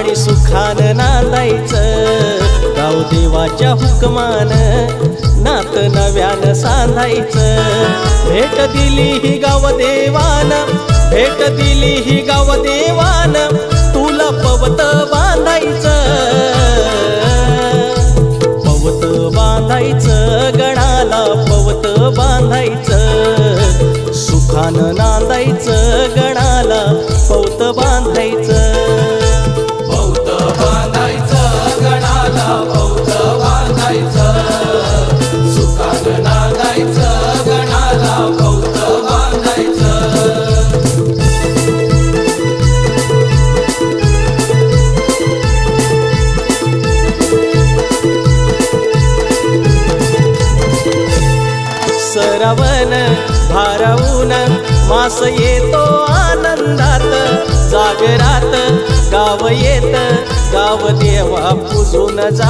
आणि सुखान नांदायचं. गाव देवाच्या हुकमान नात नव्यानं सांधायचं. भेट दिली ही गाव देवान भेट दिली ही गाव देवान तुला पवत बांधायचं. पवत बांधायचं गणाला पवत बांधायचं. सुखानं नांदायचं गणाला श्रवण भारावून मास येतो आनंदात. जागरात गाव येत गाव देवा पुजून जा.